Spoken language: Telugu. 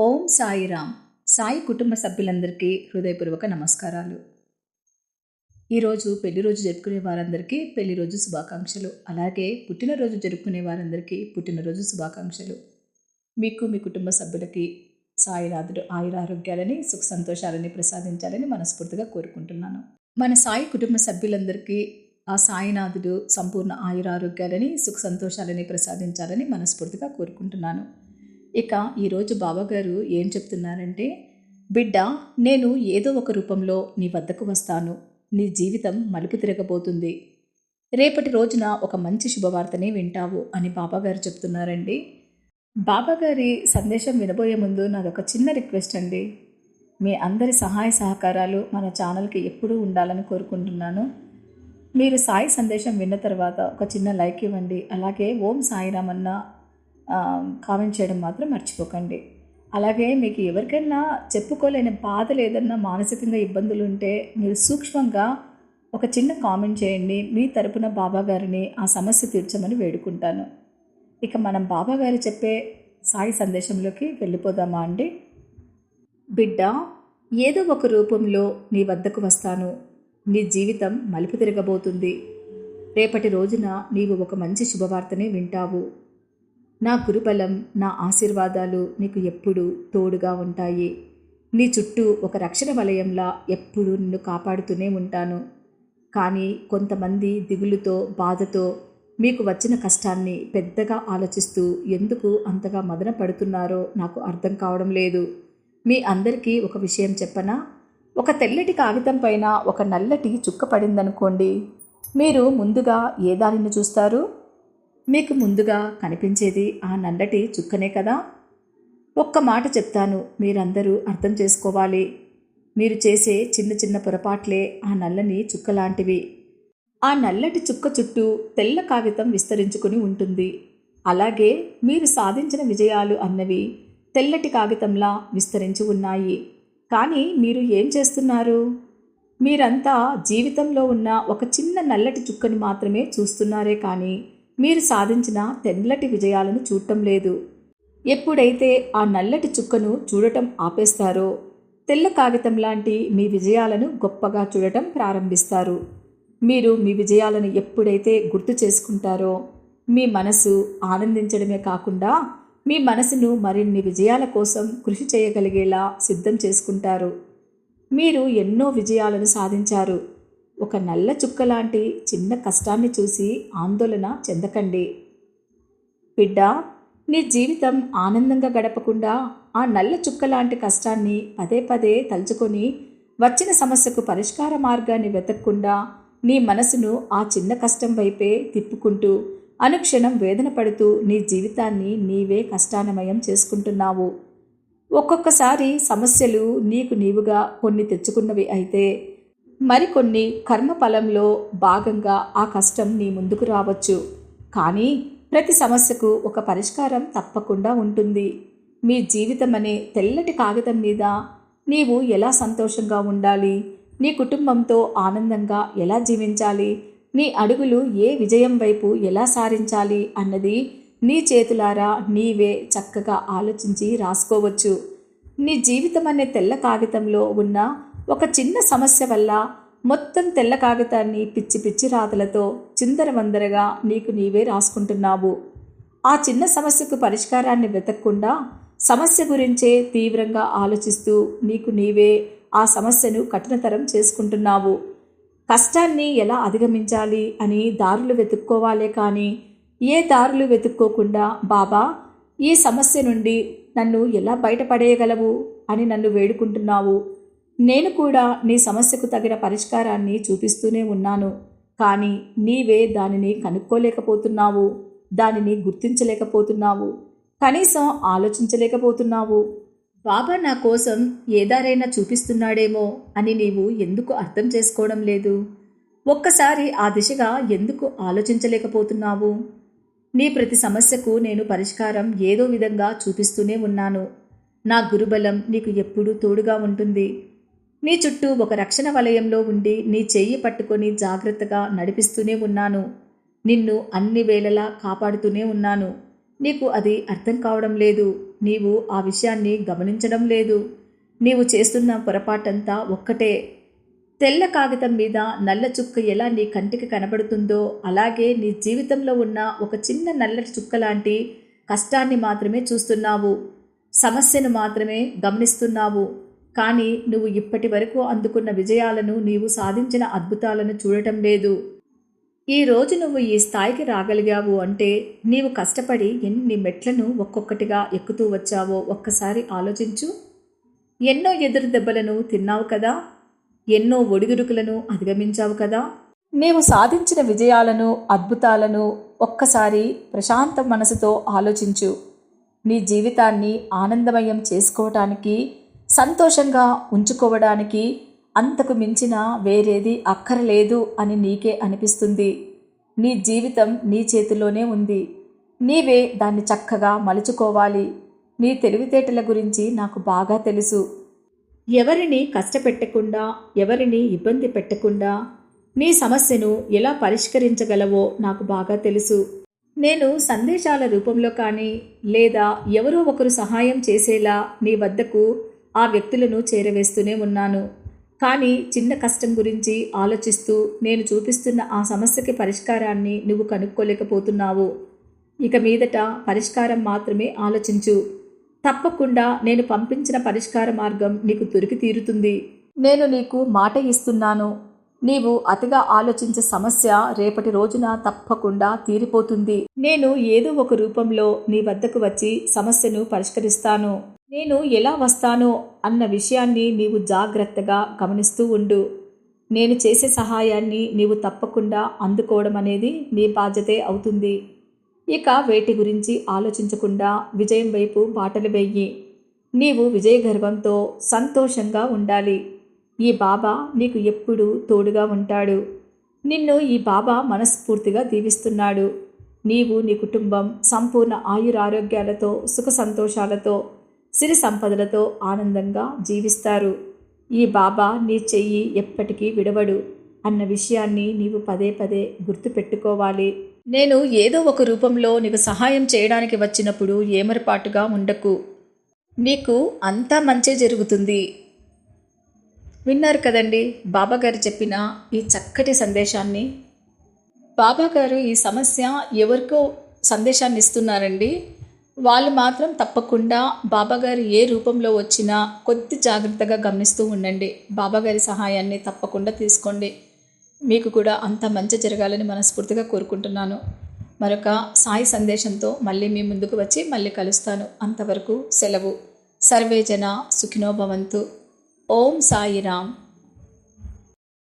ఓం సాయిరామ్. సాయి కుటుంబ సభ్యులందరికీ హృదయపూర్వక నమస్కారాలు. ఈరోజు పెళ్ళి రోజు జరుపుకునే వారందరికీ పెళ్ళి రోజు శుభాకాంక్షలు. అలాగే పుట్టినరోజు జరుపుకునే వారందరికీ పుట్టినరోజు శుభాకాంక్షలు. మీకు మీ కుటుంబ సభ్యులకి సాయినాథుడు ఆయురారోగ్యాలని సుఖ సంతోషాలని ప్రసాదించాలని మనస్ఫూర్తిగా కోరుకుంటున్నాను. మన సాయి కుటుంబ సభ్యులందరికీ ఆ సాయినాథుడు సంపూర్ణ ఆయురారోగ్యాలని సుఖ సంతోషాలని ప్రసాదించాలని మనస్ఫూర్తిగా కోరుకుంటున్నాను. ఇక ఈరోజు బాబాగారు ఏం చెప్తున్నారంటే బిడ్డ నేను ఏదో ఒక రూపంలో నీ వద్దకు వస్తాను. నీ జీవితం మలుపు తిరగబోతుంది. రేపటి రోజున ఒక మంచి శుభవార్తనే వింటావు అని బాబాగారు చెప్తున్నారండి. బాబాగారి సందేశం వినబోయే ముందు నాదొక చిన్న రిక్వెస్ట్ అండి. మీ అందరి సహాయ సహకారాలు మన ఛానల్కి ఎప్పుడూ ఉండాలని కోరుకుంటున్నాను. మీరు సాయి సందేశం విన్న తర్వాత ఒక చిన్న లైక్ ఇవ్వండి. అలాగే ఓం సాయిరామన్న కామెంట్ చేయడం మాత్రం మర్చిపోకండి. అలాగే మీకు ఎవరికైనా చెప్పుకోలేని బాధలు ఏదన్నా మానసికంగా ఇబ్బందులు ఉంటే మీరు సూక్ష్మంగా ఒక చిన్న కామెంట్ చేయండి. మీ తరపున బాబా గారిని ఆ సమస్య తీర్చమని వేడుకుంటాను. ఇక మనం బాబా గారు చెప్పే సాయి సందేశంలోకి వెళ్ళిపోదామా అండి? బిడ్డ ఏదో ఒక రూపంలో నీ వద్దకు వస్తాను. నీ జీవితం మలుపు తిరగబోతుంది. రేపటి రోజున నీవు ఒక మంచి శుభవార్తని వింటావు. నా గురుబలం నా ఆశీర్వాదాలు నీకు ఎప్పుడూ తోడుగా ఉంటాయి. నీ చుట్టూ ఒక రక్షణ వలయంలా ఎప్పుడూ నిన్ను కాపాడుతూనే ఉంటాను. కానీ కొంతమంది దిగులుతో బాధతో మీకు వచ్చిన కష్టాన్ని పెద్దగా ఆలోచిస్తూ ఎందుకు అంతగా మదన పడుతున్నారో నాకు అర్థం కావడం లేదు. మీ అందరికీ ఒక విషయం చెప్పనా? ఒక తెల్లటి కాగితం పైన ఒక నల్లటి చుక్క పడిందనుకోండి మీరు ముందుగా ఏ దానిని చూస్తారు? మీకు ముందుగా కనిపించేది ఆ నల్లటి చుక్కనే కదా? ఒక్క మాట చెప్తాను మీరందరూ అర్థం చేసుకోవాలి. మీరు చేసే చిన్న చిన్న పొరపాట్లే ఆ నల్లని చుక్క లాంటివి ఆ నల్లటి చుక్క చుట్టూ తెల్ల కాగితం విస్తరించుకుని ఉంటుంది. అలాగే మీరు సాధించిన విజయాలు అన్నవి తెల్లటి కాగితంలా విస్తరించి ఉన్నాయి. కానీ మీరు ఏం చేస్తున్నారు? మీరంతా జీవితంలో ఉన్న ఒక చిన్న నల్లటి చుక్కని మాత్రమే చూస్తున్నారే కానీ మీరు సాధించిన తెల్లటి విజయాలను చూడటం లేదు. ఎప్పుడైతే ఆ నల్లటి చుక్కను చూడటం ఆపేస్తారో తెల్ల కాగితం లాంటి మీ విజయాలను గొప్పగా చూడటం ప్రారంభిస్తారు. మీరు మీ విజయాలను ఎప్పుడైతే గుర్తు చేసుకుంటారో మీ మనసు ఆనందించడమే కాకుండా మీ మనసును మరిన్ని విజయాల కోసం కృషి చేయగలిగేలా సిద్ధం చేసుకుంటారు. మీరు ఎన్నో విజయాలను సాధించారు. ఒక నల్ల చుక్క లాంటి చిన్న కష్టాన్ని చూసి ఆందోళన చెందకండి. బిడ్డ నీ జీవితం ఆనందంగా గడపకుండా ఆ నల్ల చుక్క లాంటి కష్టాన్ని పదే పదే తలుచుకొని వచ్చిన సమస్యకు పరిష్కార మార్గాన్ని వెతకకుండా నీ మనసును ఆ చిన్న కష్టం వైపే తిప్పుకుంటూ అనుక్షణం వేదన పడుతూ నీ జీవితాన్ని నీవే కష్టానమయం చేసుకుంటున్నావు. ఒక్కొక్కసారి సమస్యలు నీకు నీవుగా కొన్ని తెచ్చుకున్నవి అయితే మరికొన్ని కర్మఫలంలో భాగంగా ఆ కష్టం నీ ముందుకు రావచ్చు. కానీ ప్రతి సమస్యకు ఒక పరిష్కారం తప్పకుండా ఉంటుంది. మీ జీవితం అనే తెల్లటి కాగితం మీద నీవు ఎలా సంతోషంగా ఉండాలి? నీ కుటుంబంతో ఆనందంగా ఎలా జీవించాలి? నీ అడుగులు ఏ విజయం వైపు ఎలా సారించాలి? అన్నది నీ చేతులారా నీవే చక్కగా ఆలోచించి రాసుకోవచ్చు. నీ జీవితం అనే తెల్ల కాగితంలో ఉన్న ఒక చిన్న సమస్య వల్ల మొత్తం తెల్ల కాగితాన్ని పిచ్చి పిచ్చి రాతలతో చిందరవందరగా నీకు నీవే రాసుకుంటున్నావు. ఆ చిన్న సమస్యకు పరిష్కారాన్ని వెతకకుండా సమస్య గురించే తీవ్రంగా ఆలోచిస్తూ నీకు నీవే ఆ సమస్యను కఠినతరం చేసుకుంటున్నావు. కష్టాన్ని ఎలా అధిగమించాలి అని దారులు వెతుక్కోవాలే కానీ ఏ దారులు వెతుక్కోకుండా బాబా ఈ సమస్య నుండి నన్ను ఎలా బయటపడేయగలవు? అని నన్ను వేడుకుంటున్నావు. నేను కూడా నీ సమస్యకు తగిన పరిష్కారాన్ని చూపిస్తూనే ఉన్నాను. కానీ నీవే దానిని కనుక్కోలేకపోతున్నావు. దానిని గుర్తించలేకపోతున్నావు. కనీసం ఆలోచించలేకపోతున్నావు. బాబా నా కోసం ఏదారైనా చూపిస్తున్నాడేమో అని నీవు ఎందుకు అర్థం చేసుకోవడం లేదు? ఒక్కసారి ఆ దిశగా ఎందుకు ఆలోచించలేకపోతున్నావు? నీ ప్రతి సమస్యకు నేను పరిష్కారం ఏదో విధంగా చూపిస్తూనే ఉన్నాను. నా గురుబలం నీకు ఎప్పుడూ తోడుగా ఉంటుంది. నీ చుట్టూ ఒక రక్షణ వలయంలో ఉండి నీ చెయ్యి పట్టుకొని జాగ్రత్తగా నడిపిస్తూనే ఉన్నాను. నిన్ను అన్ని వేళలా కాపాడుతూనే ఉన్నాను. నీకు అది అర్థం కావడం లేదు. నీవు ఆ విషయాన్ని గమనించడం లేదు. నీవు చేస్తున్న పొరపాటంతా ఒక్కటే. తెల్ల కాగితం మీద నల్ల చుక్క ఎలా నీ కంటికి కనబడుతుందో అలాగే నీ జీవితంలో ఉన్న ఒక చిన్న నల్లటి చుక్క లాంటి కష్టాన్ని మాత్రమే చూస్తున్నావు. సమస్యను మాత్రమే గమనిస్తున్నావు. కానీ నువ్వు ఇప్పటి వరకు అందుకున్న విజయాలను నీవు సాధించిన అద్భుతాలను చూడటం లేదు. ఈ రోజు నువ్వు ఈ స్థాయికి రాగలిగావు అంటే నీవు కష్టపడి ఎన్ని మెట్లను ఒక్కొక్కటిగా ఎక్కుతూ వచ్చావో ఒక్కసారి ఆలోచించు. ఎన్నో ఎదురు దెబ్బలను తిన్నావు కదా? ఎన్నో ఒడిదుడుకులను అధిగమించావు కదా? నీవు సాధించిన విజయాలను అద్భుతాలను ఒక్కసారి ప్రశాంత మనసుతో ఆలోచించు. నీ జీవితాన్ని ఆనందమయం చేసుకోవటానికి సంతోషంగా ఉంచుకోవడానికి అంతకు మించిన వేరేది అక్కరలేదు అని నీకే అనిపిస్తుంది. నీ జీవితం నీ చేతిలోనే ఉంది. నీవే దాన్ని చక్కగా మలుచుకోవాలి. నీ తెలివితేటల గురించి నాకు బాగా తెలుసు. ఎవరిని కష్టపెట్టకుండా ఎవరిని ఇబ్బంది పెట్టకుండా నీ సమస్యను ఎలా పరిష్కరించగలవో నాకు బాగా తెలుసు. నేను సందేశాల రూపంలో కానీ లేదా ఎవరో ఒకరు సహాయం చేసేలా నీ వద్దకు ఆ వ్యక్తులను చేరవేస్తూనే ఉన్నాను. కానీ చిన్న కష్టం గురించి ఆలోచిస్తూ నేను చూపిస్తున్న ఆ సమస్యకి పరిష్కారాన్ని నువ్వు కనుక్కోలేకపోతున్నావు. ఇక మీదట పరిష్కారం మాత్రమే ఆలోచించు. తప్పకుండా నేను పంపించిన పరిష్కార మార్గం నీకు దొరికి తీరుతుంది. నేను నీకు మాట ఇస్తున్నాను. నీవు అతిగా ఆలోచించే సమస్య రేపటి రోజున తప్పకుండా తీరిపోతుంది. నేను ఏదో ఒక రూపంలో నీ వద్దకు వచ్చి సమస్యను పరిష్కరిస్తాను. నేను ఎలా వస్తానో అన్న విషయాన్ని నీవు జాగ్రత్తగా గమనిస్తూ ఉండు. నేను చేసే సహాయాన్ని నీవు తప్పకుండా అందుకోవడం అనేది నీ బాధ్యతే అవుతుంది. ఇక వేటి గురించి ఆలోచించకుండా విజయం వైపు బాటలు వెయ్యి నీవు విజయ గర్వంతో సంతోషంగా ఉండాలి. ఈ బాబా నీకు ఎప్పుడూ తోడుగా ఉంటాడు. నిన్ను ఈ బాబా మనస్ఫూర్తిగా దీవిస్తున్నాడు. నీవు నీ కుటుంబం సంపూర్ణ ఆయురారోగ్యాలతో సుఖ సంతోషాలతో సిరి సంపదలతో ఆనందంగా జీవిస్తారు. ఈ బాబా నీ చెయ్యి ఎప్పటికీ విడవడు. అన్న విషయాన్ని నీవు పదే పదే గుర్తుపెట్టుకోవాలి. నేను ఏదో ఒక రూపంలో నీకు సహాయం చేయడానికి వచ్చినప్పుడు ఏమరపాటుగా ఉండకు. నీకు అంతా మంచే జరుగుతుంది. విన్నారు కదండి బాబాగారు చెప్పిన ఈ చక్కటి సందేశాన్ని? బాబాగారు ఈ సమస్య ఎవరికో సందేశాన్ని ఇస్తున్నారండి? వాళ్ళు మాత్రం తప్పకుండా బాబాగారు ఏ రూపంలో వచ్చినా కొద్ది జాగ్రత్తగా గమనిస్తూ ఉండండి. బాబాగారి సహాయాన్ని తప్పకుండా తీసుకోండి. మీకు కూడా అంత మంచి జరగాలని మనస్ఫూర్తిగా కోరుకుంటున్నాను. మరొక సాయి సందేశంతో మళ్ళీ మీ ముందుకు వచ్చి మళ్ళీ కలుస్తాను. అంతవరకు సెలవు. సర్వేజన సుఖినోభవంతు ఓం సాయి ఓం సాయిరామ్